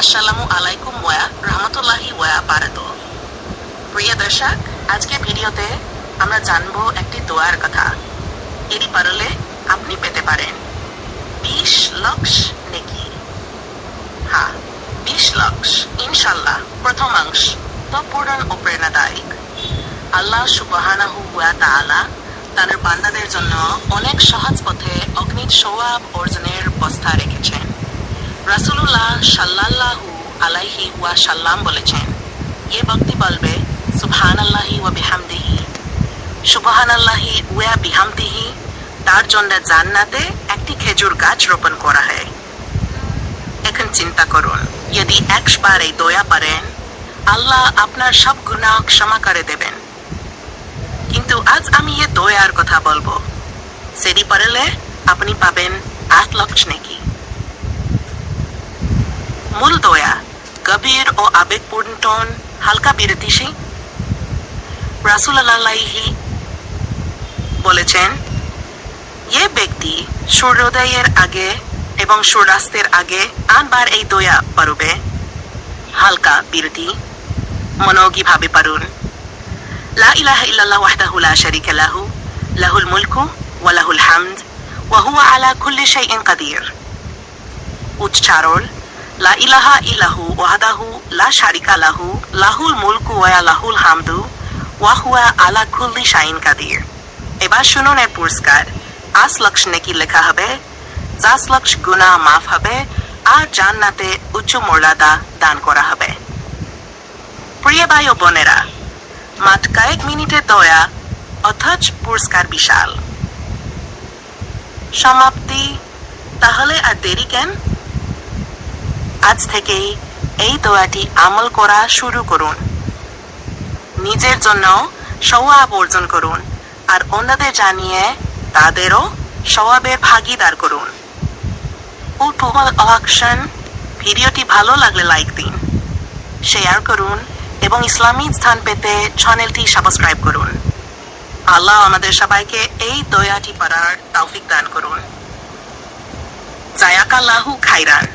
আসসালামু আলাইকুম ওয়া রহমতুল্লাহি ওয়া বারাত প্রিয় দর্শক আজকে ভিডিওতে আমরা জানব একটি দোয়ার কথা। এরই পারলে আপনি পেতে পারেন। বিশ লক্ষ নেকি। হ্যাঁ বিশ লক্ষ ইনশাল্লাহ প্রথম অংশ। তো পূরণ ও প্রেরণাদায়ক। আল্লাহ সুবহানাহু ওয়া তাআলা তার বান্দাদের জন্য অনেক সহজ পথে অগ্নিত সওয়াব অর্জনের বস্তা রেখেছেন। রাসূলুল্লাহ সাল্লাল্লাহু আলাইহি ওয়া সাল্লাম বলেছেন ये ব্যক্তি বলবে, সুবহানাল্লাহি ওয়া বিহামদিহি, সুবহানাল্লাহি ওয়া বিহামদিহি, তার জন্য জান্নাতে একটি খেজুর গাছ রোপণ করা হয়। এখন চিন্তা করুন, যদি একবার এই দয়া পারেন, আল্লাহ আপনার সব গুনাহ ক্ষমা করে দেবেন। কিন্তু আজ আমি এ দয়ার কথা বলব। সেটি পারলে আপনি পাবেন আট লক্ষ নাকি। মূল দয়া, গভীর ও আবেগপূর্ণ টোন, হালকা বিরতিশী রাসুলাল্লাহি বলেছেন, এ ব্যক্তি সূর্যোদয়ের আগে এবং সূর্যাস্তের আগে আনবার এই দয়া পারবে। হালকা বিরতি, মনোগীভাবে পারুন। লা ইলাহা ইল্লাল্লাহ ওয়াহদাহু লা শারীকা লাহু, লাহুল মুলকু ওয়া লাহুল হামদ, ওয়া হুয়া আলা কুল্লি শাইইন কাদির। উচ্চারণ লা ইলাহা ওয়াহদাহু লা শারিকা লাহু, লাহুল মুলকু ওয়া লাহুল হামদু আলা কুল্লি শাইইন কাদির। এবার শুনুন এর পুরস্কার। আস লক্ষ নেকি লেখা হবে? জাস লক্ষ গুনাহ মাফ হবে, আর জান্নাতে উচ্চ মর্যাদা দান করা হবে। প্রিয় ভাই ও বোনেরা মাত্র কয়েক মিনিটে দয়া, অথচ পুরস্কার বিশাল। সমাপ্তি। তাহলে আর দেরি কেন? আজ থেকেই এই দোয়াটি আমল করা শুরু করুন। নিজের জন্য সওয়াব অর্জন করুন আর অন্যদের জানিয়ে তাদেরও সওয়াবের ভাগিদার করুন। অকশন, ভিডিওটি ভালো লাগলে লাইক দিন, শেয়ার করুন এবং ইসলামী স্থান পেতে চ্যানেলটি সাবস্ক্রাইব করুন। আল্লাহ আমাদের সবাইকে এই দয়াটি পারার তৌফিক দান করুন। জায়াকাল্লাহু খাইরান